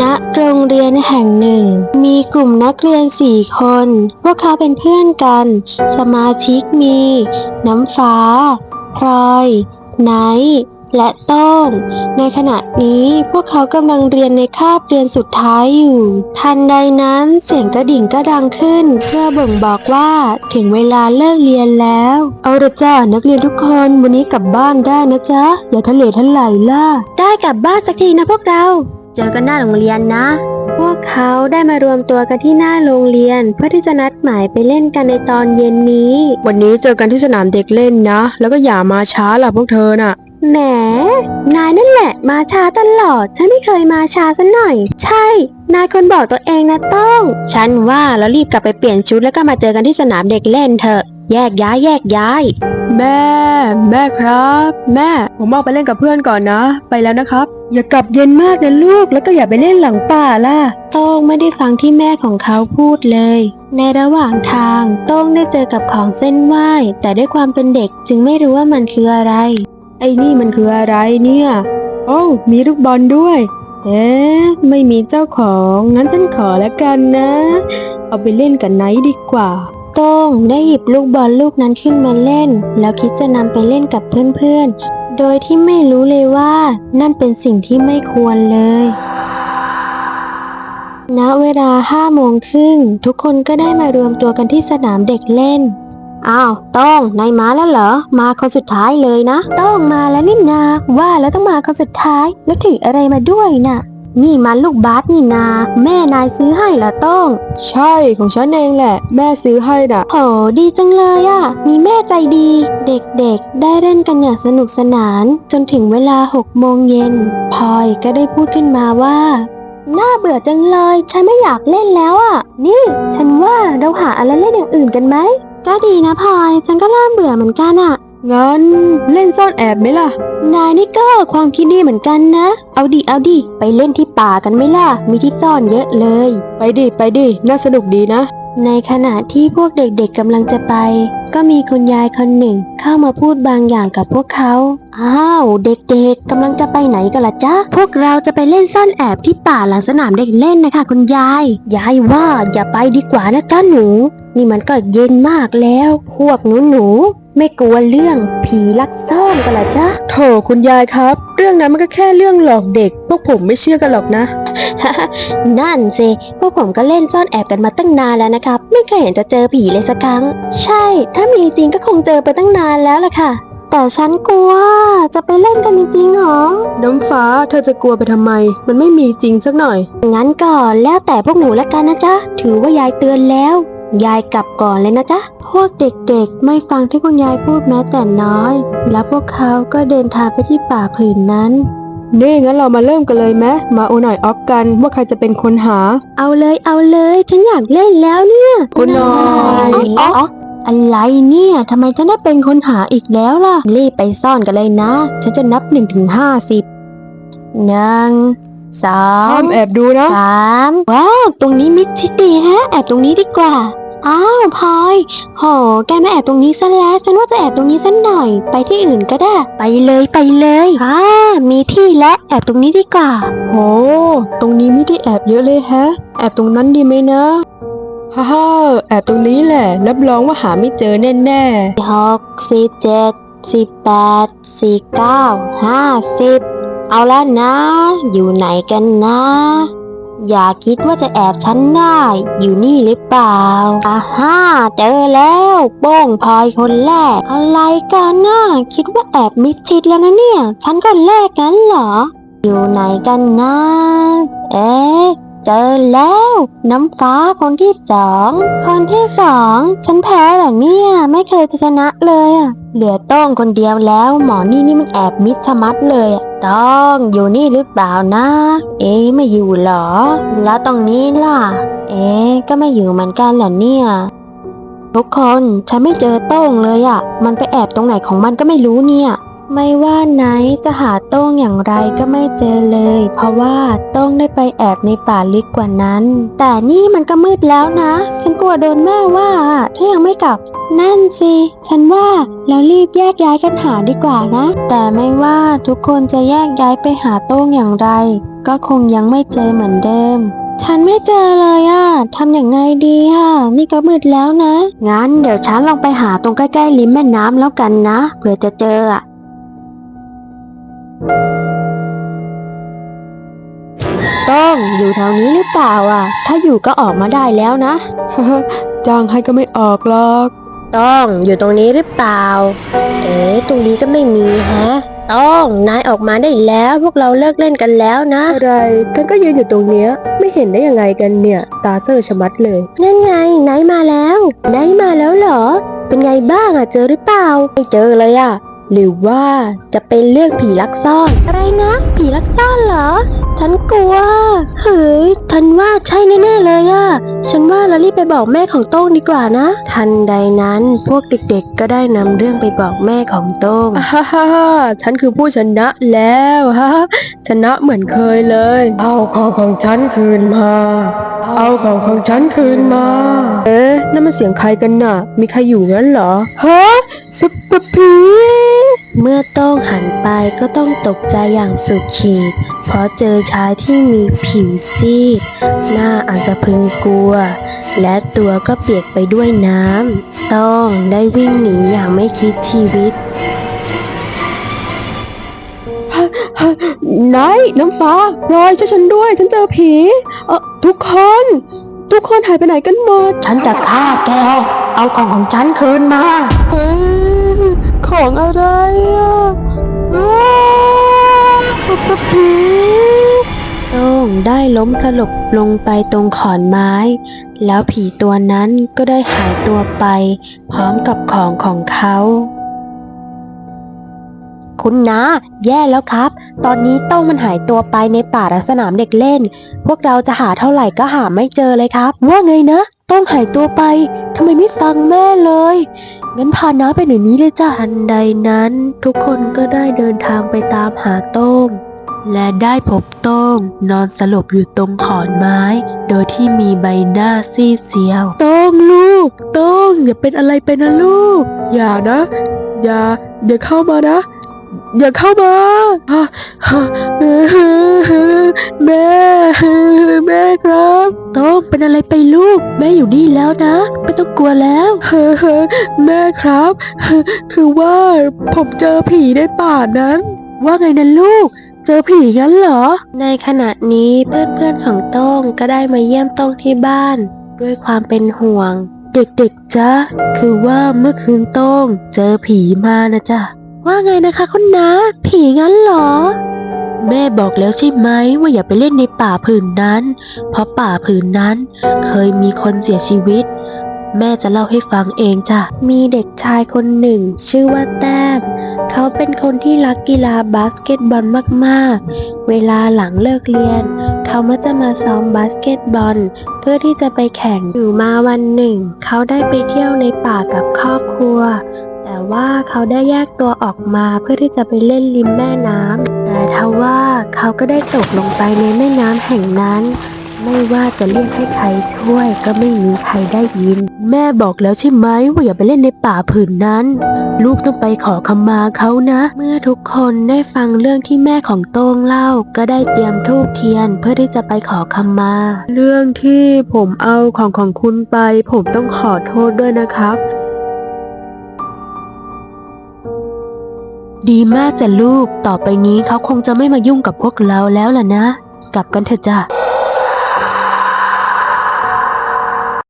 ณโรงเรียนแห่งหนึ่ง มีกลุ่มนักเรียนสี่คน พวกเขาเป็นเพื่อนกัน สมาชิกมี น้ำฟ้า พลอย ไนท์และโต้ง ในขณะนี้พวกเขากำลังเรียนในคาบเรียนสุดท้ายอยู่ ทันใดนั้นเสียงกระดิ่งก็ดังขึ้น เพื่อบ่งบอกว่าถึงเวลาเลิกเรียนแล้ว เอาละจ้านักเรียนทุกคนวันนี้กลับบ้านได้นะจ๊ะอย่าทะเลทลายล่ะ ได้กลับบ้านสักทีนะพวกเรา เจอกันหน้าโรงเรียนนะ พวกเขาได้มารวมตัวกันที่หน้าโรงเรียน เพื่อที่จะนัดหมายไปเล่นกันในตอนเย็นนี้ วันนี้เจอกันที่สนามเด็กเล่นนะ แล้วก็อย่ามาช้าล่ะพวกเธอน่ะ แหม นายนั่นแหละ มาช้าตลอด ฉันไม่เคยมาช้าสักหน่อย ใช่ นายคนบอกตัวเองนะต้อง ฉันว่าแล้วรีบกลับไปเปลี่ยนชุดแล้วก็มาเจอกันที่สนามเด็กเล่นเถอะ แยกย้ายแยกย้าย แม่ แม่ครับ แม่ ผมออกไปเล่นกับเพื่อนก่อนนะ ไปแล้วนะครับ อย่ากลับเย็นมากนะลูกแล้วก็อย่าไปเล่นหลังป่าล่ะ โต้งไม่ได้ฟังที่แม่ของเขาพูดเลย ในระหว่างทาง โต้งได้เจอกับของเส้นไหว้ แต่ด้วยความเป็นเด็กจึงไม่รู้ว่ามันคืออะไร ไอ้นี่มันคืออะไรเนี่ย โอ้วมีลูกบอลด้วย เอ๊ะไม่มีเจ้าของงั้นฉันขอแล้วกันนะ เอาไปเล่นกับไนท์ดีกว่า โต้งได้หยิบลูกบอลลูกนั้นขึ้นมาเล่น แล้วคิดจะนำไปเล่นกับเพื่อนๆ โดยที่ไม่รู้เลยว่านั่นเป็นสิ่งที่ไม่ควรเลยณเวลาห้าโมงครึ่งทุกคนก็ได้มารวมตัวกันที่สนามเด็กเล่น อ้าวโต้งนายมาแล้วเหรอ มาคนสุดท้ายเลยนะโต้งมาแล้วนี่นา ว่าแล้วต้องมาคนสุดท้าย แล้วถืออะไรมาด้วยน่ะ นี่มันลูกบาสนี่นา แม่นายซื้อให้เหรอโต้อง ใช่ของฉันเองแหละ แม่ซื้อให้น่ะ โหดีจังเลยอะ่ะ มีแม่ใจดี เด็กๆ ได้เล่นกันอย่างสนุกสนาน จนถึงเวลาหกโมงเย็นพลอยก็ได้พูดขึ้นมาว่าน่าเบื่อจังเลย ฉันไม่อยากเล่นแล้วอะ่ะ นี่ ฉันว่าเราหาอะไรเล่นอย่างอื่นกันไหมก็ดีนะพลอย ฉันก็เริ่มเบื่อเหมือนกันอะ่ะ งั้นเล่นซ่อนแอบไหมล่ะ นายนี่ก็ความคิดดีเหมือนกันนะ เอาดิเอาดิไปเล่นที่ป่ากันไหมล่ะ มีที่ซ่อนเยอะเลย ไปดิไปดิน่าสนุกดีนะ ในขณะที่พวกเด็กๆกำลังจะไป ก็มีคุณยายคนหนึ่งเข้ามาพูดบางอย่างกับพวกเขา อ้าว เด็กๆกำลังจะไปไหนกันล่ะจ๊ะ พวกเราจะไปเล่นซ่อนแอบที่ป่าหลังสนามเด็กเล่นนะคะ คุณยาย ยายว่าอย่าไปดีกว่านะจ้าหนู นี่มันก็เย็นมากแล้ว พวกหนูหนูๆ ไม่กลัวเรื่องผีลักซ่อนกันล่ะจ๊ะโถคุณยายครับ เรื่องนั้นมันก็แค่เรื่องหลอกเด็ก พวกผมไม่เชื่อกันหรอกนะ นั่นสิพวกผมก็เล่นซ่อนแอบกันมาตั้งนานแล้วนะครับ ไม่เคยเห็นจะเจอผีเลยสักครั้ง ใช่ ถ้ามีจริงก็คงเจอไปตั้งนานแล้วล่ะค่ะแต่ฉันกลัว จะไปเล่นกันจริงๆเหรอ น้ำฟ้าเธอจะกลัวไปทำไม มันไม่มีจริงสักหน่อย งั้นก็แล้วแต่พวกหนูแล้วกันนะจ๊ะ ถือว่ายายเตือนแล้ว ยายกลับก่อนเลยนะจ๊ะ พวกเด็กๆ ไม่ฟังที่คุณยายพูดแม้แต่น้อย แล้วพวกเขาก็เดินทางไปที่ป่าผืนนั้นนี่งั้นเรามาเริ่มกันเลยไหมมาโอหน่อยออฟกันว่าใครจะเป็นคนหา เอาเลยเอาเลยฉันอยากเล่นแล้วเนี่ยคุณหน่อยอ๊อกอ๊อกอะไรเนี่ยทำไมฉันได้เป็นคนหาอีกแล้วล่ะ รีบไปซ่อนกันเลยนะ ฉันจะนับหนึ่งถึงห้าสิบหนึ่งสอห้างมแอบดูนะสามว้าว ตรงนี้มิดชิดดีแฮะ แอบตรงนี้ดีกว่า อ้าวพลอยโห แกมาแอบตรงนี้ซะแล้ว ฉันว่าจะแอบตรงนี้สักหน่อย ไปที่อื่นก็ได้ ไปเลยไปเลยอ่ามีที่และแอบตรงนี้ดีกว่า โห ตรงนี้ไม่ได้แอบเยอะเลยแฮะ แอบตรงนั้นดีไหมนะ ฮ่าฮ่าแอบตรงนี้แหละ รับรองว่าหาไม่เจอแน่แน่หกสี่เจ็ดสี่แปดสี่เก้าห้าสิบเอาละนะ อยู่ไหนกันนะ อย่าคิดว่าจะแอบฉันได้ อยู่นี่หรือเปล่าอาฮ่าเจอแล้วโป้งพลอยคนแรก อะไรกันน่ะคิดว่าแอบมิดชิดแล้วนะเนี่ย ฉันคนแรกกันเหรอ อยู่ไหนกันนะเอ๊ะ เจอแล้ว น้ำฟ้าคนที่สองคนที่สองฉันแพ้เหรอเนี่ย ไม่เคยจะชนะเลยอะเหลือต้องคนเดียวแล้ว หมอนี่นี่มันแอบมิดชะมัดเลยอะต้องอยู่นี่หรือเปล่านะ เอ๊ไม่อยู่หรอ แล้วตรงนี้ล่ะ เอ๊ก็ไม่อยู่เหมือนกันเหรอเนี่ยทุกคนฉันไม่เจอโต้งเลยอะ มันไปแอบตรงไหนของมันก็ไม่รู้เนี่ย ไม่ว่าไหนจะหาโต้งอย่างไรก็ไม่เจอเลย เพราะว่าโต้งได้ไปแอบในป่าลึกกว่านั้น แต่นี่มันก็มืดแล้วนะ ฉันกลัวโดนแม่ว่าถ้ายังไม่กลับ นั่นสิ ฉันว่าเรารีบแยกย้ายกันหาดีกว่านะ แต่ไม่ว่าทุกคนจะแยกย้ายไปหาโต้งอย่างไร ก็คงยังไม่เจอเหมือนเดิมฉันไม่เจอเลยอะทำอย่างไงดีอะนี่ก็มืดแล้วนะ งั้นเดี๋ยวฉันลองไปหาตรงใกล้ๆริมแม่น้ำแล้วกันนะ เผื่อจะเจออะ องอยู่แถวนี้หรือเปล่าอะ ถ้าอยู่ก็ออกมาได้แล้วนะ จ้างให้ก็ไม่ออกหรอก ต้องอยู่ตรงนี้หรือเปล่า เอ๊ะตรงนี้ก็ไม่มีแฮะ ต้องนายออกมาได้แล้วพวกเราเลิกเล่นกันแล้วนะอะไรฉันก็ยืนอยู่ตรงเนี้ย ไม่เห็นได้ยังไงกันเนี่ย ตาเซอร์ชะมัดเลยนั่นไงไนท์มาแล้วไนท์มาแล้วเหรอ เป็นไงบ้างอะเจอหรือเปล่า ไม่เจอเลยอะ หรือว่าจะเป็นเรื่องผีลักซ่อน อะไรนะ ผีลักซ่อนเหรอ ฉันกลัว เฮ้ย ฉันว่าใช่แน่ๆเลยอะฉันว่าเรารีบไปบอกแม่ของโต้งดีกว่านะ ทันใดนั้นพวกเด็กๆ ก็ได้นำเรื่องไปบอกแม่ของโต้งฮ่าฮ่าฮ่าฉันคือผู้ชนะแล้วฮะชนะเหมือนเคยเลย เอาของของฉันคืนมา เอาของของฉันคืนมา เอ๊ะนั่นมันเสียงใครกันน่ะ มีใครอยู่งั้นเหรอฮะปะปะผี เมื่อโต้องหันไปก็ต้องตกใจอย่างสุดขีด เพราะเจอชายที่มีผิวซีด หน้าอาจจะพึงกลัว และตัวก็เปียกไปด้วยน้ำ ต้องได้วิ่งหนีอย่างไม่คิดชีวิตไหนน้ำฟ้าพลอยช่วยฉันด้วย ฉันเจอผีเออทุกคน ทุกคนหายไปไหนกันหมด ฉันจะฆ่าแก เอาของของฉันคืนมาเฮ้ย ของอะไรอะอ้าปะผีโต้งได้ล้มสลบลงไปตรงขอนไม้ แล้วผีตัวนั้นก็ได้หายตัวไป พร้อมกับของของเขา คุณนะแย่แล้วครับ ตอนนี้โต้งมันหายตัวไปในป่าและสนามเด็กเล่น พวกเราจะหาเท่าไหร่ก็หาไม่เจอเลยครับ ว่าไงนะ ต้องหายตัวไปทำไมไม่ฟังแม่เลย งั้นพาน้าไปหน่อยนี้เลยจ้ะทันใดนั้น ทุกคนก็ได้เดินทางไปตามหาโต้ง และได้พบโต้งนอนสลบอยู่ตรงขอนไม้ โดยที่มีใบหน้าซีดเซียวต้งลูกต้งอย่าเป็นอะไรไปนะลูก อย่านะ อย่าอย่าเข้ามานะ อย่าเข้ามาแม่แม่ครับโต้งเป็นอะไรไปลูก แม่อยู่นี่แล้วนะ ไม่ต้องกลัวแล้วแม่ครับ คือว่าผมเจอผีในป่านั้น ว่าไงนะลูกเจอผีงั้นเหรอ ในขณะนี้เพื่อนๆของโต้งก็ได้มาเยี่ยมโต้งที่บ้าน ด้วยความเป็นห่วง เด็กๆจ๊ะคือว่าเมื่อคืนโต้งเจอผีมานะจ๊ะ ว่าไงนะคะคุณน้าผีงั้นเหรอ แม่บอกแล้วใช่ไหมว่าอย่าไปเล่นในป่าผืนนั้น เพราะป่าผืนนั้น เคยมีคนเสียชีวิต แม่จะเล่าให้ฟังเองจ้ะ มีเด็กชายคนหนึ่ง ชื่อว่าแต้ม เขาเป็นคนที่รักกีฬาบาสเกตบอลมากๆ เวลาหลังเลิกเรียน เขามักจะมาซ้อมบาสเกตบอล เพื่อที่จะไปแข่งอยู่มาวันหนึ่ง เขาได้ไปเที่ยวในป่ากับครอบครัว แต่ว่าเขาได้แยกตัวออกมาเพื่อที่จะไปเล่นริมแม่น้ำแต่ทว่าเขาก็ได้ตกลงไปในแม่น้ำแห่งนั้น ไม่ว่าจะเรียกให้ใครช่วยก็ไม่มีใครได้ยิน แม่บอกแล้วใช่ไหมว่าอย่าไปเล่นในป่าผืนนั้น ลูกต้องไปขอขมาเขานะ เมื่อทุกคนได้ฟังเรื่องที่แม่ของโต้งเล่าก็ได้เตรียมธูปเทียนเพื่อที่จะไปขอขมา เรื่องที่ผมเอาของของคุณไป ผมต้องขอโทษด้วยนะครับ ดีมากจ้ะลูก ต่อไปนี้เขาคงจะไม่มายุ่งกับพวกเราแล้วล่ะนะ กลับกันเถอะจ้ะ